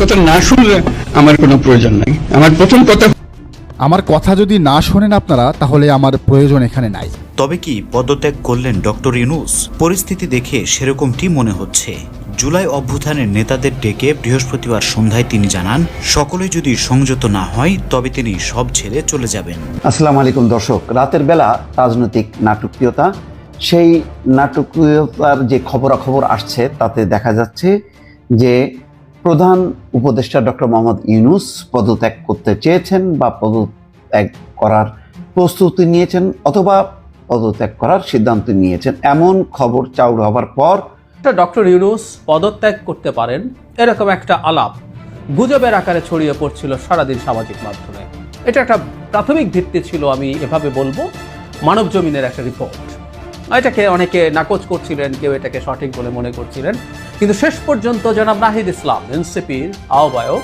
কথা না শুনলে আমার কোনো প্রয়োজন নাই। আমার প্রথম কথা আমার কথা যদি না শোনেন আপনারা তাহলে আমার প্রয়োজন এখানে নাই। তবে কি পদত্যাগ করলেন ডক্টর ইউনুস? পরিস্থিতি দেখে সেরকমটি মনে হচ্ছে। জুলাই অভ্যুত্থানের নেতাদের ডেকে বৃহস্পতিবার সন্ধ্যায় তিনি জানান সকলে যদি সংযত না হয় তবে তিনি সব ছেড়ে চলে যাবেন। আসসালাম আলাইকুম দর্শক রাতের বেলা রাজনৈতিক নাটকীয়তা। সেই নাটকীয়তার যে খবরাখবর আসছে তাতে দেখা যাচ্ছে যে প্রধান উপদেষ্টা ডক্টর মোহাম্মদ ইউনুস পদত্যাগ করতে চেয়েছেন বা পদত্যাগ করার প্রস্তুতি নিয়েছেন অথবা পদত্যাগ করার সিদ্ধান্ত নিয়েছেন। এমন খবর চাউর হবার পর ডক্টর ইউনুস পদত্যাগ করতে পারেন, এরকম একটা আলাপ গুজবের আকারে ছড়িয়ে পড়ছিল সারাদিন সামাজিক মাধ্যমে। এটা একটা প্রাথমিক ভিত্তি ছিল, আমি এভাবে বলব। মানব জমিনের একটা রিপোর্ট। এটাকে অনেকে নাকচ করছিলেন, কেউ এটাকে সঠিক বলে মনে করছিলেন। কিন্তু শেষ পর্যন্ত জনাব নাহিদ ইসলাম, এনসিপির আহ্বায়ক,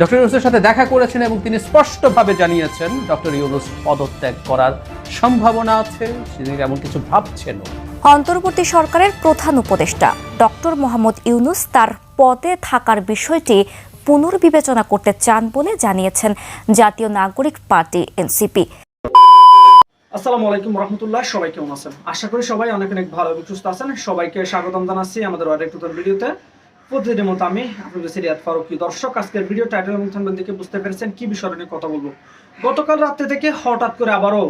ডক্টর ইউনুসের সাথে দেখা করেছেন এবং তিনি স্পষ্টভাবে জানিয়েছেন, ডক্টর ইউনুস পদত্যাগ করার সম্ভাবনা আছে, তিনি এমন কিছু ভাবছেন অন্তর্বর্তী সরকারের প্রধান উপদেষ্টা, ডক্টর মোহাম্মদ ইউনুস তার পদে থাকার বিষয়টি পুনর্বিবেচনা করতে চান বলে জানিয়েছেন জাতীয় নাগরিক পার্টি, এনসিপি। আসসালামু আলাইকুম রহমতুল্লাহ, সবাই কেমন আছেন? আশা করি সবাই অনেক অনেক ভালো এবং সুস্থ আছেন। সবাইকে স্বাগতম জানাচ্ছি আমাদের আরেক নতুন ভিডিওতে। প্রতিদিনের মতো আমি আপনাদের সিরিয়াত ফারুকি দর্শক। আজকের ভিডিও টাইটেল এবং থাম্বনেল দেখে বুঝতে পেরেছেন কি বিষয় নিয়ে কথা বলব। গতকাল রাত্রে থেকে হঠাৎ করে আবারও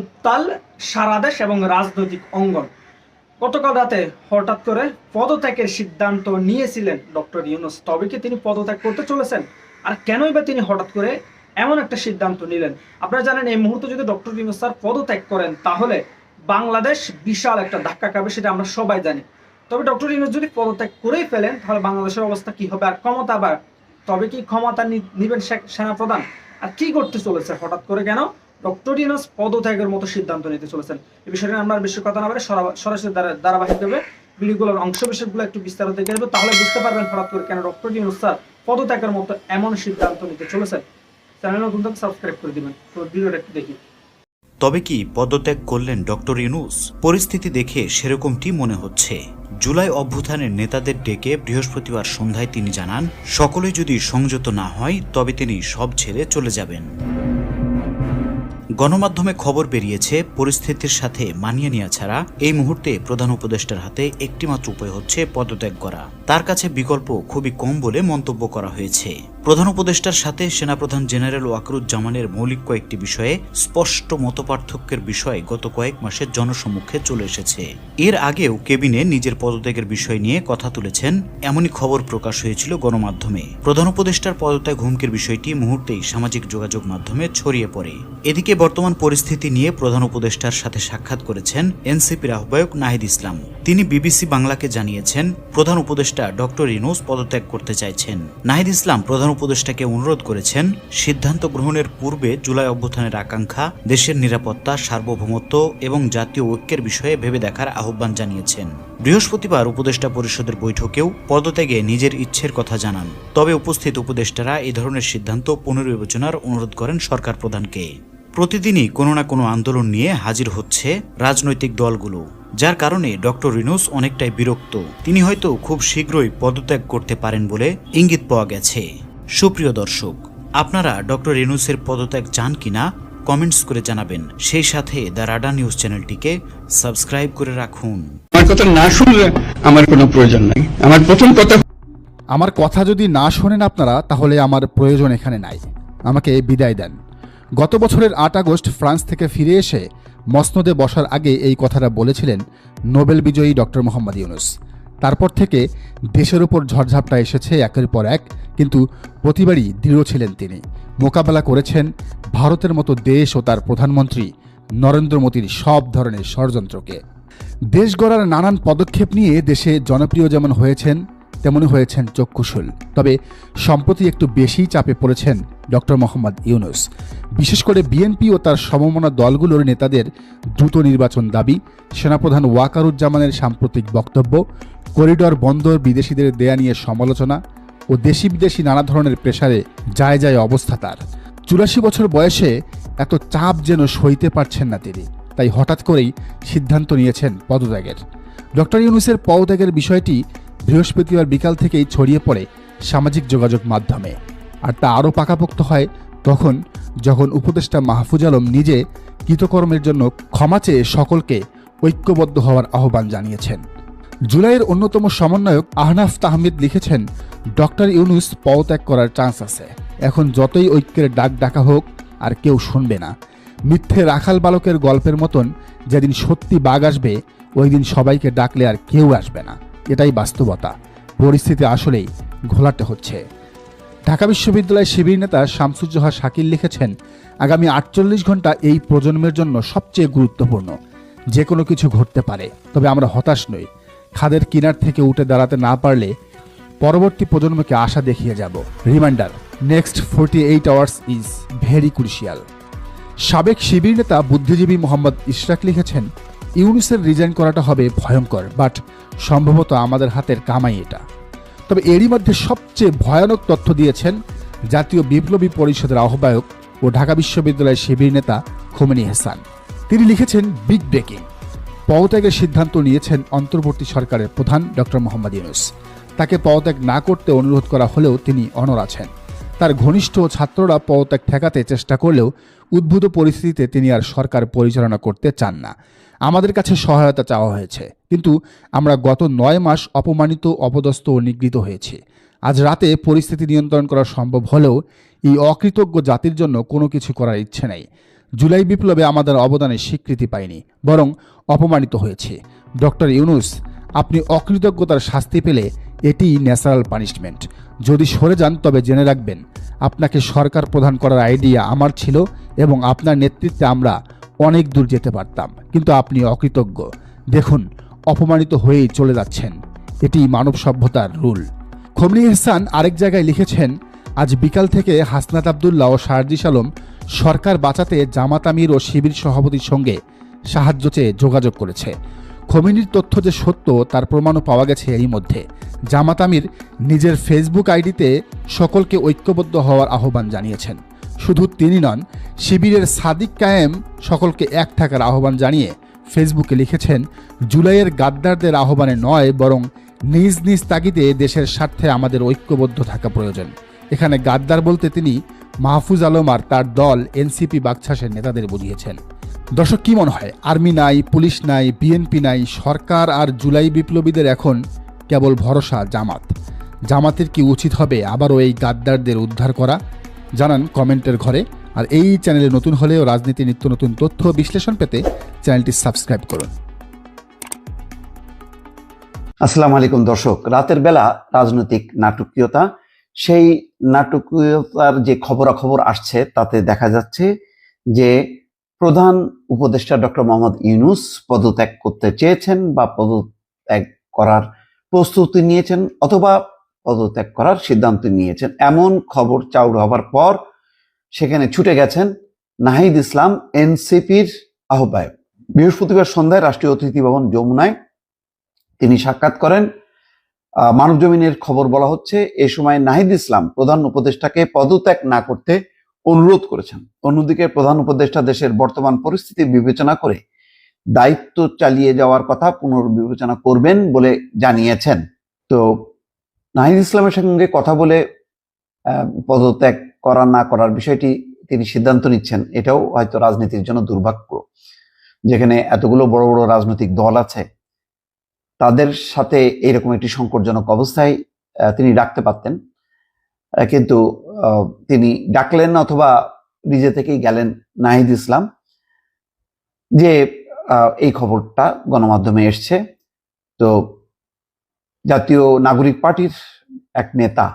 উত্তাল সারা দেশ এবং রাজনৈতিক অঙ্গন। গতকাল রাতে হঠাৎ করে পদত্যাগের সিদ্ধান্ত নিয়েছিলেন ডক্টর ইউনুস। তবে কি তিনি পদত্যাগ করতে চলেছেন? আর কেনই বা তিনি হঠাৎ করে এমন একটা সিদ্ধান্ত নিলেন। আপনারা জানেন, এই মুহূর্তে যদি ডক্টর ইউনুস স্যার পদত্যাগ করেন, তাহলে বাংলাদেশ বিশাল একটা ধাক্কা খাবে সেটা আমরা সবাই জানি। তবে ডক্টর ইউনুস যদি পদত্যাগ করেই ফেলেন, তাহলে বাংলাদেশের অবস্থা কি হবে আর ক্ষমতা আবার তবে কি ক্ষমতা নিবেন সেনাপ্রধান? আর কি করতে চলেছে? হঠাৎ করে কেন? ডক্টর ইউনুস পদত্যাগের মতো সিদ্ধান্ত নিতে চলেছেন। এই বিষয়ে আমরা বেশি কথা না বলে সরাসরি ধারা- ধারাবাহিকভাবে ভিডিওগুলোর অংশ বিশেষগুলো একটু বিস্তারিত দেখে দেবো তাহলে বুঝতে পারবেন হঠাৎ করে কেন ডক্টর ইউনুস স্যার পদত্যাগের মতো এমন সিদ্ধান্ত নিতে চলেছেন। চ্যানেল নতুন থাকলে সাবস্ক্রাইব করে দিবেন। তো ভিডিওটা একটু দেখি। তবে কি পদত্যাগ করলেন ডক্টর ইউনুস? পরিস্থিতি দেখে সেরকমটি মনে হচ্ছে? জুলাই অভ্যুত্থানের নেতাদের ডেকে বৃহস্পতিবার সন্ধ্যায় তিনি জানান সকলে যদি সংযত না হয়, তবে তিনি সব ছেড়ে চলে যাবেন। গণমাধ্যমে খবর বেরিয়েছে, পরিস্থিতির সাথে মানিয়ে নেওয়া ছাড়া এই মুহূর্তে প্রধান উপদেষ্টার হাতে একটিমাত্র উপায় হচ্ছে পদত্যাগ করা। তার কাছে বিকল্প খুবই কম বলে মন্তব্য করা হয়েছে। প্রধান উপদেষ্টার সাথে সেনাপ্রধান জেনারেল ওয়াকরুজ্জামানের মৌলিক কয়েকটি বিষয়ে স্পষ্ট মতপার্থক্যের বিষয় গত কয়েক মাসের জনসম্মুখে চলে এসেছে। এর আগেও কেবিনে নিজের পদত্যাগের বিষয় নিয়ে কথা তুলেছেন, এমনই খবর প্রকাশ হয়েছিল গণমাধ্যমে। প্রধান উপদেষ্টার পদত্যাগ হুমকির বিষয়টি মুহূর্তেই সামাজিক যোগাযোগ মাধ্যমে ছড়িয়ে পড়ে। এদিকে বর্তমান পরিস্থিতি নিয়ে প্রধান উপদেষ্টার সাথে সাক্ষাৎ করেছেন এনসিপির আহ্বায়ক নাহিদ ইসলাম। তিনি বিবিসি বাংলাকে জানিয়েছেন, প্রধান উপদেষ্টা ডক্টর ইনুস পদত্যাগ করতে চাইছেন। নাহিদ ইসলাম, প্রধান উপদেষ্টাকে অনুরোধ করেছেন, সিদ্ধান্ত গ্রহণের পূর্বে জুলাই অভ্যুত্থানের আকাঙ্ক্ষা, দেশের নিরাপত্তা, সার্বভৌমত্ব এবং জাতীয় ঐক্যের বিষয়ে ভেবে দেখার আহ্বান জানিয়েছেন। বৃহস্পতিবার উপদেষ্টা পরিষদের বৈঠকেও পদত্যাগে নিজের ইচ্ছের কথা জানান। তবে উপস্থিত উপদেষ্টারা এই ধরনের সিদ্ধান্ত পুনর্বিবেচনার অনুরোধ করেন সরকার প্রধানকে। প্রতিদিনই কোনো না কোনো আন্দোলন নিয়ে হাজির হচ্ছে রাজনৈতিক দলগুলো, যার কারণে ডক্টর রিনুস অনেকটাই বিরক্ত। তিনি হয়তো খুব শীঘ্রই পদত্যাগ করতে পারেন বলে ইঙ্গিত পাওয়া গেছে। সুপ্রিয় দর্শক আপনারা ডক্টর রিনুসের পদত্যাগ চান কিনা কমেন্টস করে জানাবেন। সেই সাথে দ্য রাডা নিউজ চ্যানেলটিকে সাবস্ক্রাইব করে রাখুন। আমার কথা না শুনলে আমার কোনো প্রয়োজন নাই। আমার প্রথম কথা আমার কথা যদি না শোনেন আপনারা তাহলে আমার প্রয়োজন এখানে নাই। আমাকে বিদায় দেন। গত বছরের আট আগস্ট ফ্রান্স থেকে ফিরে এসে মসনদে বসার আগে এই কথাটা বলেছিলেন নোবেল বিজয়ী ডক্টর মোহাম্মদ ইউনুস। তারপর থেকে দেশের উপর ঝড়ঝাপটা এসেছে একের পর এক, কিন্তু প্রতিবারই দৃঢ় ছিলেন তিনি। মোকাবেলা করেছেন ভারতের মতো দেশ ও তার প্রধানমন্ত্রী নরেন্দ্র মোদীর সব ধরনের ষড়যন্ত্রকে। দেশ গড়ার নানান পদক্ষেপ নিয়ে দেশে জনপ্রিয় যেমন হয়েছেন তেমনই হয়েছেন চক্ষুশুল। তবে সম্প্রতি একটু বেশি চাপে পড়েছেন ডক্টর মোহাম্মদ ইউনুস। বিশেষ করে বিএনপি ও তার সমমনা দলগুলোর নেতাদের দ্রুত নির্বাচন দাবি, সেনাপ্রধান ওয়াকারুজ্জামানের সাম্প্রতিক বক্তব্য করিডর বন্দর বিদেশিদের দেয়া নিয়ে সমালোচনা ও দেশি বিদেশি নানা ধরনের প্রেসারে যায় যায় অবস্থা তার। চুরাশি বছর বয়সে এত চাপ যেন সইতে পারছেন না তিনি। তাই হঠাৎ করেই সিদ্ধান্ত নিয়েছেন পদত্যাগের। ডক্টর ইউনুসের পদত্যাগের বিষয়টি বৃহস্পতিবার বিকাল থেকেই ছড়িয়ে পড়ে সামাজিক যোগাযোগ মাধ্যমে। আর তা আরও পাকাপোক্ত হয় তখন যখন উপদেষ্টা মাহফুজ আলম নিজে কৃতকর্মের জন্য ক্ষমা চেয়ে সকলকে ঐক্যবদ্ধ হওয়ার আহ্বান জানিয়েছেন। জুলাইয়ের অন্যতম সমন্বয়ক আহনাফ তাহমিদ লিখেছেন, ডক্টর ইউনুস পদত্যাগ করার চান্স আছে। এখন যতই ঐক্যের ডাক ডাকা হোক, আর কেউ শুনবে না। মিথ্যে রাখাল বালকের গল্পের মতন যেদিন সত্যি বাঘ আসবে ওই দিন সবাইকে ডাকলে আর কেউ আসবে না। এটাই বাস্তবতা। পরিস্থিতি আসলেই ঘোলাটে হচ্ছে। ঢাকা বিশ্ববিদ্যালয়ের শিবির নেতা শামসুজ্জোহা শাকিল লিখেছেন, আগামী আটচল্লিশ ঘণ্টা এই প্রজন্মের জন্য সবচেয়ে গুরুত্বপূর্ণ। যে কোনো কিছু ঘটতে পারে, তবে আমরা হতাশ নই। খাদের কিনার থেকে উঠে দাঁড়াতে না পারলে পরবর্তী প্রজন্মকে আশা দেখিয়ে যাব। Reminder next forty eight hours is very crucial সাবেক শিবির নেতা বুদ্ধিজীবী মোহাম্মদ ইশরাক লিখেছেন, ইউনুসের রিজাইন করাটা হবে ভয়ঙ্কর বাট সম্ভবত আমাদের হাতের কামাই এটা। তবে এরই মধ্যে সবচেয়ে ভয়ানক তথ্য দিয়েছেন জাতীয় বিপ্লবী পরিষদের আহ্বায়ক ও ঢাকা বিশ্ববিদ্যালয়ের শিবির নেতা খোমেনি হাসান। তিনি লিখেছেন বিগ ব্রেকিং পদত্যাগের সিদ্ধান্ত নিয়েছেন অন্তর্বর্তী সরকারের প্রধান ডক্টর মোহাম্মদ ইউনুস। তাকে পদত্যাগ না করতে অনুরোধ করা হলেও তিনি অনর আছেন। তার ঘনিষ্ঠ ছাত্ররা পদত্যাগ ঠেকাতে চেষ্টা করলেও উদ্ভূত পরিস্থিতিতে তিনি আর সরকার পরিচালনা করতে চান না। আমাদের কাছে সহায়তা চাওয়া হয়েছে। কিন্তু আমরা গত নয় মাস অপমানিত, অপদস্থ ও নিগৃহীত হয়েছি। আজ রাতে পরিস্থিতি নিয়ন্ত্রণ করা সম্ভব হলেও এই অকৃতজ্ঞ জাতির জন্য কোনো কিছু করার ইচ্ছে নেই। জুলাই বিপ্লবে আমাদের অবদানের স্বীকৃতি পায়নি বরং অপমানিত হয়েছে। ডক্টর ইউনুস, আপনি অকৃতজ্ঞতার শাস্তি পেলে এটিই ন্যাচারাল পানিশমেন্ট। যদি সরে যান, তবে জেনে রাখবেন, আপনাকে সরকার প্রদান করার আইডিয়া আমার ছিল এবং আপনার নেতৃত্বে আমরা অনেক দূর যেতে পারতাম, কিন্তু আপনি অকৃতজ্ঞ। দেখুন, অপমানিত হয়েই চলে যাচ্ছেন। এটি মানব সভ্যতার রুল। খমনি ইহসান আরেক জায়গায় লিখেছেন, আজ বিকাল থেকে হাসনাত আবদুল্লাহ ও শারজিস আলম সরকার বাঁচাতে জামাত আমির ও শিবির সভাপতির সঙ্গে সাহায্য চেয়ে যোগাযোগ করেছে। খমিনির তথ্য যে সত্য, তার প্রমাণও পাওয়া গেছে এই মধ্যে। জামাত আমির নিজের ফেসবুক আইডিতে সকলকে ঐক্যবদ্ধ হওয়ার আহ্বান জানিয়েছেন। শুধু তিনি নন, শিবিরের সাদিক কায়েম সকলকে এক থাকার আহ্বান জানিয়ে ফেসবুকে লিখেছেন, জুলাইয়ের গাদ্দারদের আহ্বানে নয়, বরং নিজ নিজ তাগিদে দেশের স্বার্থে আমাদের ঐক্যবদ্ধ থাকা প্রয়োজন। এখানে গাদ্দার বলতে তিনি মাহফুজ আলম আর তার দল এনসিপি বাগছাসের নেতাদের বুঝিয়েছেন দর্শক, কি মনে হয়? আর্মি নাই, পুলিশ নাই, বিএনপি নাই, সরকার আর জুলাই বিপ্লবীদের এখন কেবল ভরসা জামাত। জামাতের কি উচিত হবে আবারও এই গাদ্দারদের উদ্ধার করা? জানান কমেন্টের ঘরে। আর এই চ্যানেলে নতুন হলেও রাজনীতি, নিত্য নতুন তথ্য বিশ্লেষণ পেতে চ্যানেলটি সাবস্ক্রাইব করুন। আসসালামু আলাইকুম দর্শক। রাতের বেলা রাজনৈতিক নাটকীয়তা, সেই নাটকীয়তার যে খবরাখবর আসছে, তাতে দেখা যাচ্ছে যে প্রধান উপদেষ্টা ডক্টর মোহাম্মদ ইউনুস পদত্যাগ করতে চেয়েছেন বা পদত্যাগ করার প্রস্তুতি নিয়েছেন অথবা পদত্যাগ করার সিদ্ধান্ত নিয়েছেন। এমন খবর চাউর হবার পর সেখানে ছুটে গেছেন নাহিদ ইসলাম, এনসিপির আহ্বায়ক। বৃহস্পতিবার সন্ধ্যায় রাষ্ট্রীয় অতিথি ভবন যমুনায় তিনি সাক্ষাৎ করেন। মানব জমিনের খবর বলা হচ্ছে, এ সময় নাহিদ ইসলাম প্রধান উপদেষ্টাকে পদত্যাগ না করতে অনুরোধ করেছেন। অন্যদিকে প্রধান উপদেষ্টা দেশের বর্তমান পরিস্থিতি বিবেচনা করে দায়িত্ব চালিয়ে যাওয়ার কথা পুনর্বিবেচনা করবেন বলে জানিয়েছেন। তো নাহিদ ইসলামের সঙ্গে কথা বলে পদত্যাগ করা না করার বিষয়টি তিনি সিদ্ধান্ত নিচ্ছেন, এটাও হয়তো রাজনীতির জন্য দুর্ভাগ্য। যেখানে এতগুলো বড় বড় রাজনৈতিক দল আছে তাদের সাথে এরকম একটি সংকটজনক অবস্থায় তিনি ডাকতে পারতেন। কিন্তু তিনি ডাকলেন অথবা নিজে থেকেই গেলেন নাহিদ ইসলাম। যে এই খবরটা গণমাধ্যমে এসছে। তো, জাতীয় নাগরিক পার্টির এক নেতা,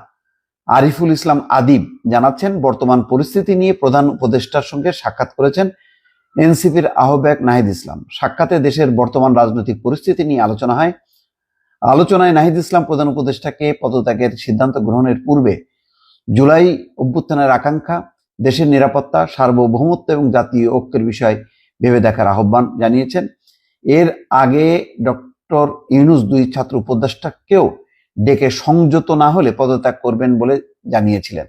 আরিফুল ইসলাম আদিব, জানাচ্ছেন, বর্তমান পরিস্থিতি নিয়ে প্রধান উপদেষ্টার সঙ্গে সাক্ষাৎ করেছেন এনসিপির আহ্বায়ক নাহিদ ইসলাম। সাক্ষাতে দেশের বর্তমান রাজনৈতিক পরিস্থিতি নিয়ে আলোচনা হয়। আলোচনায় নাহিদ ইসলাম প্রধান উপদেষ্টাকে পদত্যাগের সিদ্ধান্ত গ্রহণের পূর্বে জুলাই অভ্যুত্থানের আকাঙ্ক্ষা, দেশের নিরাপত্তা, সার্বভৌমত্ব এবং জাতীয় ঐক্যের বিষয় ভেবে দেখার আহ্বান জানিয়েছেন। এর আগে ডক্টর ইউনুস দুই ছাত্র উপদেষ্টাকেও ডেকে সংযত না হলে পদত্যাগ করবেন বলে জানিয়েছিলেন।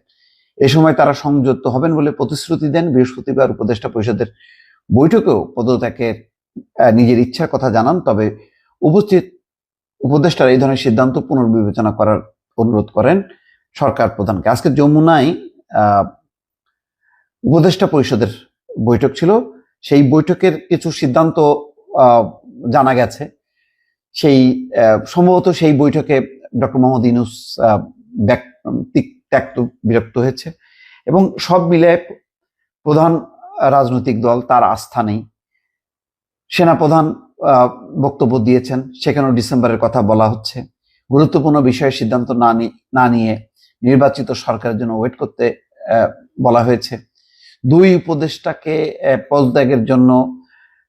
এ সময় তারা সংযত হবেন বলে প্রতিশ্রুতি দেন বৃহস্পতিবার উপদেষ্টা পরিষদের বৈঠকেও পদত্যাগের নিজের ইচ্ছার কথা জানান তবে উপস্থিত উপদেষ্টারা এই ধরনের সিদ্ধান্ত পুনর্বিবেচনা করার অনুরোধ করেন সরকার প্রধানকে। আজকে যমুনায় উপদেষ্টা পরিষদের বৈঠক ছিল। সেই বৈঠকের কিছু সিদ্ধান্ত জানা গেছে। সেই সম্ভবত সেই বৈঠকে ডক্টর মোহাম্মদ ইনুস আহ, ব্যাক- তিক- ত্যক্ত বিরক্ত হয়েছে। এবং সব মিলে প্রধান রাজনৈতিক দল, তার আস্থা নেই। সেনাপ্রধান বক্তব্য দিয়েছেন, সেখানেও ডিসেম্বরের কথা বলা হচ্ছে। গুরুত্বপূর্ণ বিষয়ে সিদ্ধান্ত না নিয়ে নির্বাচিত সরকারের জন্য ওয়েট করতে বলা হয়েছে। দুই উপদেষ্টাকে পদত্যাগের জন্য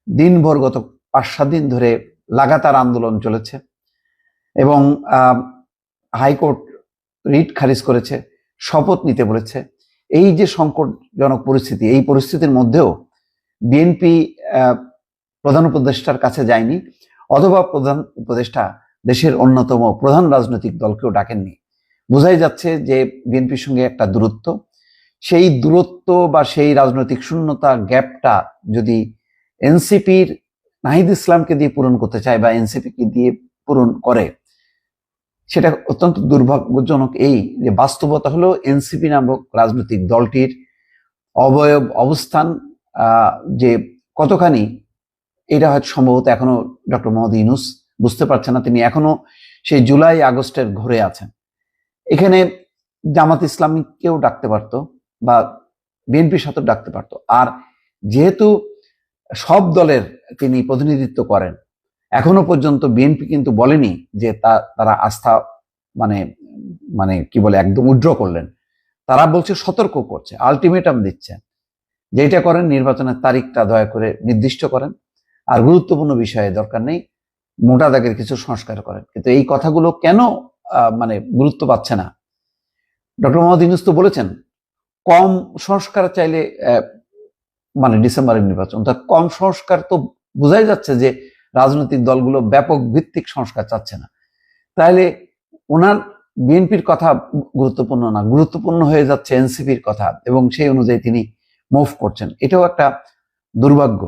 দিনভর গত পাঁচ, সাত দিন ধরে লাগাতার আন্দোলন চলেছে এবং হাইকোর্ট রিট খারিজ করেছে, শপথ নিতে বলেছে। এই যে সংকটজনক পরিস্থিতি, এই পরিস্থিতির মধ্যেও বিএনপি প্রধান উপদেষ্টার কাছে যায়নি, অথবা প্রধান উপদেষ্টা দেশের অন্যতম প্রধান রাজনৈতিক দলকেও ডাকেননি। বোঝাই যাচ্ছে যে বিএনপির সঙ্গে একটা দূরত্ব, সেই দূরত্ব বা সেই রাজনৈতিক শূন্যতা গ্যাপটা যদি এনসিপির নাহিদ ইসলামকে দিয়ে পূরণ করতে চায় বা এনসিপিকে দিয়ে পূরণ করে সেটা অত্যন্ত দুর্ভাগ্যজনক এই যে বাস্তবতা হলো এনসিপি নামক রাজনৈতিক দলটির অবয়ব অবস্থান যে কতখানি এটা হয়তো সম্ভবত এখনও ডক্টর মোহাম্মদ ইউনুস বুঝতে পারছেন না, তিনি এখনও সেই জুলাই আগস্টের ঘরে আছেন। এখানে জামাত ইসলামীকেও ডাকতে পারতো বা বিএনপির সাথে ডাকতে পারতো। আর যেহেতু সব দলের তিনি প্রতিনিধিত্ব করেন এখনও পর্যন্ত বিএনপি কিন্তু বলেনি যে তারা আস্থা মানে মানে কি বলে, একদম উড্র করলেন। তারা বলছে সতর্ক করছে, আলটিমেটাম দিচ্ছেন যেটা করেন, নির্বাচনের তারিখটা দয়া করে নির্দিষ্ট করেন। আর গুরুত্বপূর্ণ বিষয়ে দরকার নেই, মোটা দাগের কিছু সংস্কার করেন। কিন্তু এই কথাগুলো কেন মানে গুরুত্ব পাচ্ছে না? ডক্টর মোহাম্মদ ইউনুস তো বলেছেন, কম সংস্কার চাইলে মানে ডিসেম্বরের নির্বাচন তা কম সংস্কার তো বোঝাই যাচ্ছে যে রাজনৈতিক দলগুলো ব্যাপক ভিত্তিক সংস্কার চাচ্ছে না। তাহলে ওনার বিএনপির কথা গুরুত্বপূর্ণ না, গুরুত্বপূর্ণ হয়ে যাচ্ছে এনসিপির কথা এবং সেই অনুযায়ী তিনি মুভ করছেন। এটাও একটা দুর্ভাগ্য।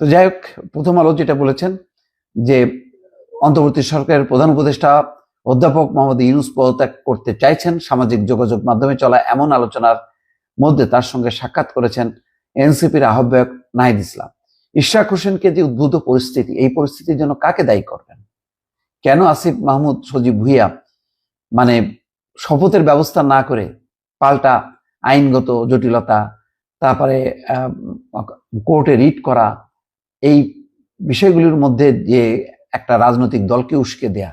তো যাই হোক, প্রথম আলো যেটা বলেছেন যে অন্তর্বর্তী সরকারের প্রধান উপদেষ্টা অধ্যাপক মোহাম্মদ ইউনুস পদত্যাগ করতে চাইছেন, সামাজিক যোগাযোগ মাধ্যমে চলা এমন আলোচনার মধ্যে তার সঙ্গে সাক্ষাৎ করেছেন এনসিপির আহ্বায়ক নাহিদ ইসলাম। ইশরাক হোসেনকে যে উদ্ভূত পরিস্থিতি, এই পরিস্থিতির জন্য কাকে দায়ী করবেন? কেন আসিফ মাহমুদ সজীব ভুইয়া মানে শপথের ব্যবস্থা না করে পাল্টা আইনগত জটিলতা, তারপরে কোর্টে রিট করা, এই বিষয়গুলির মধ্যে যে একটা রাজনৈতিক দলকে উস্কে দেয়া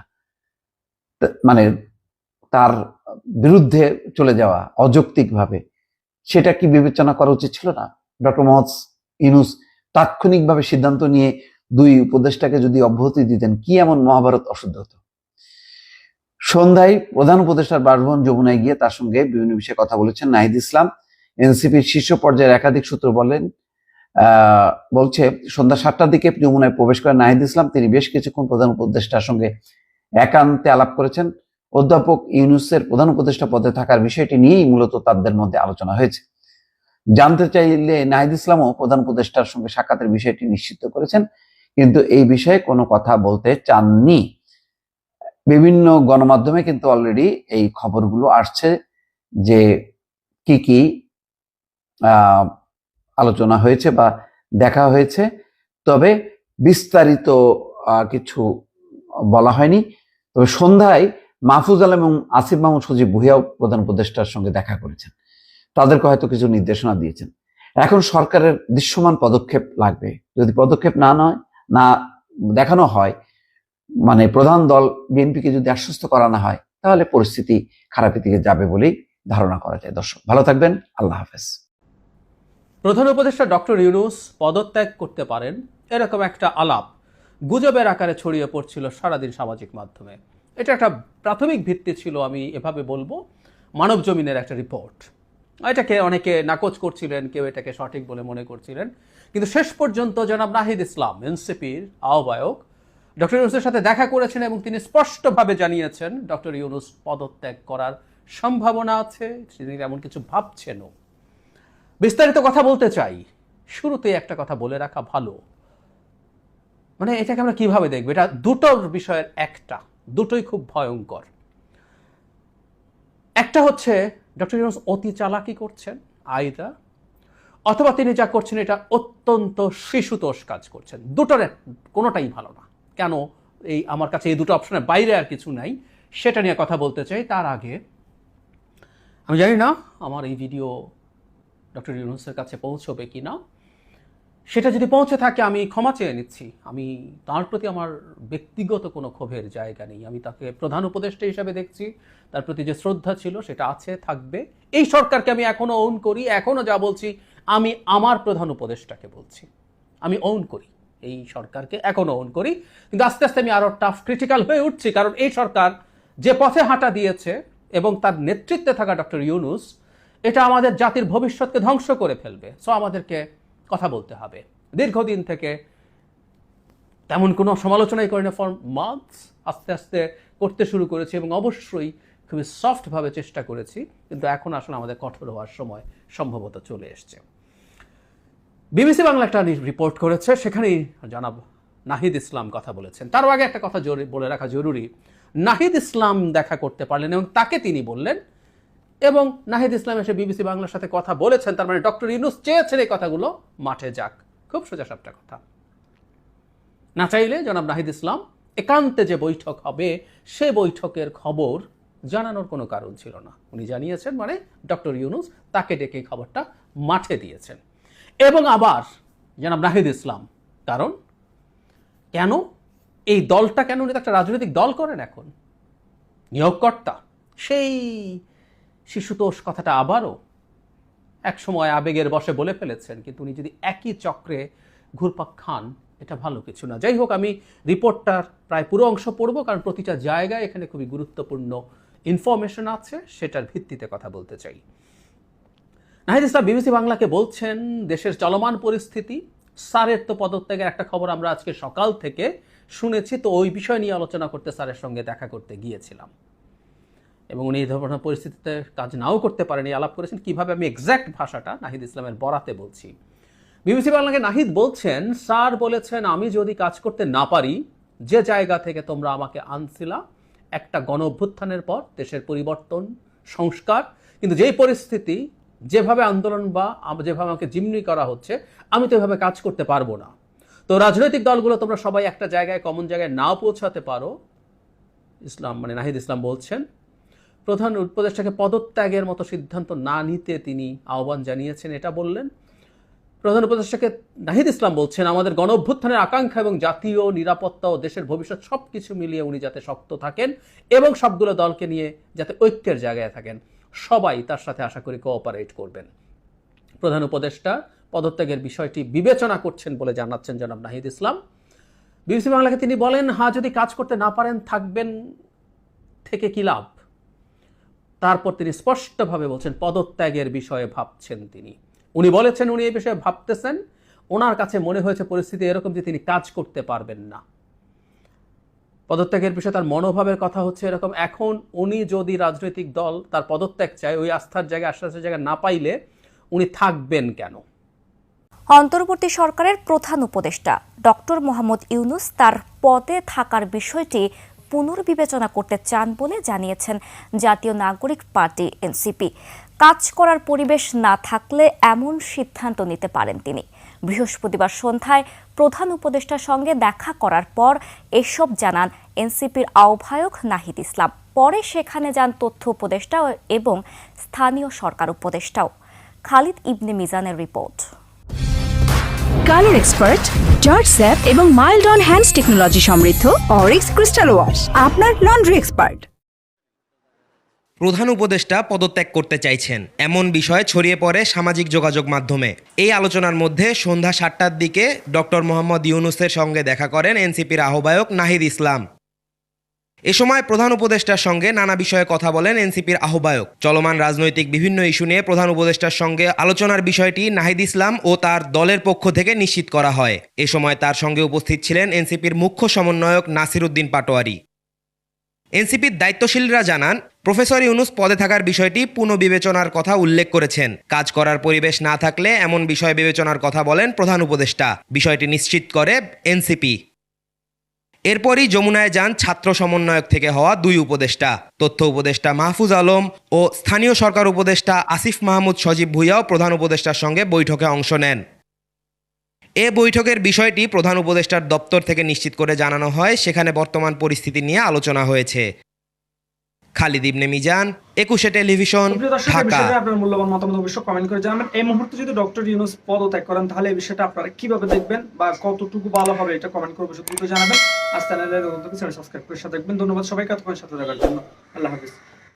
মানে তার বিরুদ্ধে চলে যাওয়া অযৌক্তিকভাবে, সেটা কি বিবেচনা করা উচিত ছিল না? ডক্টর মোহাম্মদ ইনুস তাৎক্ষণিকভাবে সিদ্ধান্ত নিয়ে দুই উপদেষ্টাকে যদি অব্যাহতি দিতেন, কি এমন মহাভারত অশুদ্ধ হতো? সন্ধ্যায় প্রধান উপদেষ্টার বাসভবন যমুনায় গিয়ে তার সঙ্গে বিভিন্ন বিষয়ে কথা বলেছেন নাহিদ ইসলাম। এনসিপির শীর্ষ পর্যায়ের একাধিক সূত্র বলেন বলছে, সন্ধ্যা সাতটার দিকে যমুনায় প্রবেশ করেন নাহিদ ইসলাম। তিনি বেশ কিছুক্ষণ প্রধান উপদেষ্টার সঙ্গে একান্তে আলাপ করেছেন। অধ্যাপক ইউনুসের প্রধান উপদেষ্টা পদে থাকার বিষয়টি নিয়েই মূলত তাদের মধ্যে আলোচনা হয়েছে। জানতে চাইলে নাহিদ ইসলামও প্রধান উপদেষ্টার সঙ্গে সাক্ষাতের বিষয়টি নিশ্চিত করেছেন, কিন্তু এই বিষয়ে কোনো কথা বলতে চাননি। বিভিন্ন গণমাধ্যমে কিন্তু অলরেডি এই খবরগুলো আসছে যে কি কি আলোচনা হয়েছে বা দেখা হয়েছে। তবে বিস্তারিত কিছু বলা হয়নি। তবে সন্ধ্যায় মাহফুজ আলম এবং আসিফ মাহমুদ সজীব ভুইয়াও প্রধান উপদেষ্টার সঙ্গে দেখা করেছেন। তাদেরকে হয়তো কিছু নির্দেশনা দিয়েছেন। এখন সরকারের দৃশ্যমান পদক্ষেপ লাগবে। যদি পদক্ষেপ না নয়, না দেখানো হয় মানে প্রধান দল বিএনপিকে যদি আশ্বস্ত করানো হয়, তাহলে পরিস্থিতি খারাপের দিকে যাবে বলেই ধারণা করা যায়। দর্শক, ভালো থাকবেন। আল্লাহ হাফেজ। প্রধান উপদেষ্টা ডক্টর ইউনুস পদত্যাগ করতে পারেন, এরকম একটা আলাপ গুজবের আকারে ছড়িয়ে পড়ছিল সারাদিন সামাজিক মাধ্যমে। এটা একটা প্রাথমিক ভিত্তি ছিল, আমি এভাবে বলব। মানব জমিনের একটা রিপোর্ট। এটাকে অনেকে নাকচ করছিলেন, কেউ এটাকে সঠিক বলে মনে করছিলেন। কিন্তু শেষ পর্যন্ত জনাব নাহিদ ইসলাম, এনসিপির আহ্বায়ক, ডক্টর ইউনুসের সাথে দেখা করেছেন এবং তিনি স্পষ্টভাবে জানিয়েছেন, ডক্টর ইউনুস পদত্যাগ করার সম্ভাবনা আছে, তিনি এমন কিছু ভাবছেনও। বিস্তারিত কথা বলতে চাই, শুরুতে একটা কথা বলে রাখা ভালো। মানে এটাকে আমরা কীভাবে দেখব? এটা দুটোর বিষয়ের একটা, দুটোই খুব ভয়ঙ্কর। একটা হচ্ছে ডক্টর ইউনুস অতি চালাকি করছেন আয়দা অথবা তিনি যা করছেন এটা অত্যন্ত শিশুতোষ কাজ করছেন। দুটোর কোনোটাই ভালো না। কেন? এই আমার কাছে এই দুটো অপশনের বাইরে আর কিছু নাই। সেটা নিয়ে কথা বলতে চাই। তার আগে, আমি জানি না আমার এই ভিডিও ডক্টর ইউনুসের কাছে পৌঁছবে কি না সেটা যদি পৌঁছে থাকে, আমি ক্ষমা চেয়ে নিচ্ছি। আমি তার প্রতি আমার ব্যক্তিগত কোনো ক্ষোভের জায়গা নেই। আমি তাকে প্রধান উপদেষ্টা হিসাবে দেখছি। তার প্রতি যে শ্রদ্ধা ছিল, সেটা আছে, থাকবে। এই সরকারকে আমি এখনও ওন করি, এখনও যা বলছি, আমি আমার প্রধান উপদেষ্টাকে বলছি। আমি ওন করি। এই সরকারকে এখনও ওন করি। কিন্তু আস্তে আস্তে আমি আরও টাফ ক্রিটিক্যাল হয়ে উঠছি, কারণ এই সরকার যে পথে হাঁটা দিয়েছে এবং তার নেতৃত্বে থাকা ডক্টর ইউনুস, এটা আমাদের জাতির ভবিষ্যৎকে ধ্বংস করে ফেলবে। সো আমাদেরকে কথা বলতে হবে। দীর্ঘদিন থেকে তেমন কোনো সমালোচনাই করে না। ফর মান্থস আস্তে আস্তে করতে শুরু করেছি এবং অবশ্যই খুবই সফটভাবে চেষ্টা করেছি, কিন্তু এখন আসলে আমাদের কঠোর হওয়ার সময় সম্ভবত চলে এসছে। বিবিসি বাংলা একটা রিপোর্ট করেছে, সেখানেই জানাব নাহিদ ইসলাম কথা বলেছেন। তারও আগে একটা কথা বলে রাখা জরুরি। নাহিদ ইসলাম দেখা করতে পারলেন এবং তাকে তিনি বললেন এবং নাহিদ ইসলাম এসে বিবিসি বাংলার সাথে কথা বলেছেন, তার মানে ডক্টর ইউনুস চেয়েছেন এই কথাগুলো মাঠে যাক। খুব সোজা সাপটা কথা। না চাইলে জনাব নাহিদ ইসলাম একান্তে যে বৈঠক হবে, সে বৈঠকের খবর জানানোর কোনো কারণ ছিল না। উনি জানিয়েছেন মানে ডক্টর ইউনুস তাকে ডেকে খবরটা মাঠে দিয়েছেন। এবং আবার জনাব নাহিদ ইসলাম, কারণ কেন এই দলটা কেন উনি একটা রাজনৈতিক দল করেন এখন? নিয়োগকর্তা, সেই শিশুতোষ কথাটা আবারও এক সময় আবেগের বসে বলে ফেলেছেন, কিন্তু উনি যদি একই চক্রে ঘুরপাক খান, এটা ভালো কিছু না। যাই হোক, আমি রিপোর্টটার প্রায় পুরো অংশ পড়ব, কারণ প্রতিটা জায়গায় এখানে খুবই গুরুত্বপূর্ণ ইনফরমেশন আছে, সেটার ভিত্তিতে কথা বলতে চাই। নাহিদ ইসলাম, বিবিসি বাংলাকে বলছেন, দেশের চলমান পরিস্থিতি, স্যারের তো পদত্যাগের একটা খবর আমরা আজকে সকাল থেকে শুনেছি, তো ওই বিষয় নিয়ে আলোচনা করতে স্যারের সঙ্গে দেখা করতে গিয়েছিলাম। এবং উনি এই ধরনের পরিস্থিতিতে কাজ নাও করতে পারেন, আলাপ করেছেন। কীভাবে আমি এক্স্যাক্ট ভাষাটা নাহিদ ইসলামের বরাতে বলছি। বিবিসি বাংলাকে নাহিদ বলছেন, স্যার বলেছেন আমি যদি কাজ করতে না পারি, যে জায়গা থেকে তোমরা আমাকে আনছিলা, একটা গণ অভ্যুত্থানের পর দেশের পরিবর্তন, সংস্কার, কিন্তু যেই পরিস্থিতি, যেভাবে আন্দোলন বা যেভাবে আমাকে জিম্মি করা হচ্ছে, আমি তো এভাবে কাজ করতে পারব না। তো রাজনৈতিক দলগুলো তোমরা সবাই একটা জায়গায় কমন জায়গায় নাও পৌঁছাতে পারো। ইসলাম মানে নাহিদ ইসলাম বলছেন প্রধান উপদেষ্টাকে পদত্যাগের মতো সিদ্ধান্ত না নিতে তিনি আহ্বান জানিয়েছেন, এটা বললেন। প্রধান উপদেষ্টাকে নাহিদ ইসলাম বলছেন, আমাদের গণ অভ্যুত্থানের আকাঙ্ক্ষা এবং জাতীয় নিরাপত্তা ও দেশের ভবিষ্যৎ সব কিছু মিলিয়ে উনি যাতে শক্ত থাকেন এবং সবগুলো দলকে নিয়ে যাতে ঐক্যের জায়গায় থাকেন। সবাই তার সাথে আশা করি কোঅপারেট করবেন। প্রধান উপদেষ্টা পদত্যাগের বিষয়টি বিবেচনা করছেন বলে জানাচ্ছেন জনাব নাহিদ ইসলাম। বিবিসি বাংলাকে তিনি বলেন হ্যাঁ যদি কাজ করতে না পারেন, থাকবেন থেকে কি লাভ? তারপর তিনি স্পষ্টভাবে বলছেন, পদত্যাগের বিষয়ে ভাবছেন তিনি। উনি বলেছেন, উনি এই বিষয়ে ভাবতেছেন। ওনার কাছে মনে হয়েছে পরিস্থিতি এরকম যে তিনি কাজ করতে পারবেন না। পদত্যাগের বিষয়ে তার মনোভাবের কথা হচ্ছে এরকম, এখন উনি যদি রাজনৈতিক দল তার পদত্যাগ চায়, ওই আস্থার জায়গায় আশ্বাসের জায়গায় না পাইলে উনি থাকবেন কেন? অন্তর্বর্তী সরকারের প্রধান উপদেষ্টা ডক্টর মোহাম্মদ ইউনুস তার পদে থাকার বিষয়টি পুনর্বিবেচনা করতে চান বলে জানিয়েছেন জাতীয় নাগরিক পার্টি এনসিপি। কাজ করার পরিবেশ না থাকলে এমন সিদ্ধান্ত নিতে পারেন তিনি। বৃহস্পতিবার সন্ধ্যায় প্রধান উপদেষ্টার সঙ্গে দেখা করার পর এসব জানান এনসিপির আহ্বায়ক নাহিদ ইসলাম। পরে সেখানে যান তথ্য উপদেষ্টা এবং স্থানীয় সরকার উপদেষ্টাও। খালিদ ইবনে মিজানের রিপোর্ট। কালার এক্সপার্ট জর্জ স্যাপ এবং মাইল্ড অন হ্যান্ডস টেকনোলজি সমৃদ্ধ অরিক্স ক্রিস্টাল ওয়াশ, আপনার লন্ড্রি এক্সপার্ট। প্রধান উপদেষ্টা পদত্যাগ করতে চাইছেন। এমন বিষয় ছড়িয়ে পড়ে সামাজিক যোগাযোগ মাধ্যমে। এই আলোচনার মধ্যে সন্ধ্যা সাতটার দিকে ডক্টর মোহাম্মদ ইউনুসের সঙ্গে দেখা করেন এনসিপির আহ্বায়ক নাহিদ ইসলাম। এ সময় প্রধান উপদেষ্টার সঙ্গে নানা বিষয়ে কথা বলেন এনসিপির আহ্বায়ক। চলমান রাজনৈতিক বিভিন্ন ইস্যু নিয়ে প্রধান উপদেষ্টার সঙ্গে আলোচনার বিষয়টি নাহিদ ইসলাম ও তার দলের পক্ষ থেকে নিশ্চিত করা হয়। এ সময় তার সঙ্গে উপস্থিত ছিলেন এনসিপির মুখ্য সমন্বয়ক নাসির উদ্দিন পাটোয়ারি। এনসিপির দায়িত্বশীলরা জানান, প্রফেসর ইউনুস পদে থাকার বিষয়টি পুনঃবিবেচনার কথা উল্লেখ করেছেন। কাজ করার পরিবেশ না থাকলে এমন বিষয় বিবেচনার কথা বলেন প্রধান উপদেষ্টা। বিষয়টি নিশ্চিত করে এনসিপি। এরপরই যমুনায় যান ছাত্র সমন্বয়ক থেকে হওয়া দুই উপদেষ্টা, তথ্য উপদেষ্টা মাহফুজ আলম ও স্থানীয় সরকার উপদেষ্টা আসিফ মাহমুদ সজীব ভুইয়াও প্রধান উপদেষ্টার সঙ্গে বৈঠকে অংশ নেন। এ বৈঠকের বিষয়টি প্রধান উপদেষ্টার দপ্তর থেকে নিশ্চিত করে জানানো হয়, সেখানে বর্তমান পরিস্থিতি নিয়ে আলোচনা হয়েছে। খালিদ ইবনে মিজান একুশে টেলিভিশন ঢাকা। আপনার মূল্যবান মতামত অবশ্যই কমেন্ট করে জানাবেন। এই মুহূর্তে যদি ডক্টর ইউনুস পদত্যাগ করেন তাহলে এই বিষয়টা আপনারা কীভাবে দেখবেন বা কতটুকু ভালো হবে এটা কমেন্ট করে অবশ্যই দ্রুত জানাবেন। আর চ্যানেলে নতুন চ্যানেল সাবস্ক্রাইব করে সাথে দেখবেন ধন্যবাদ সবাইকে এতক্ষণ সাথে থাকার জন্য। আল্লাহ হাফিজ।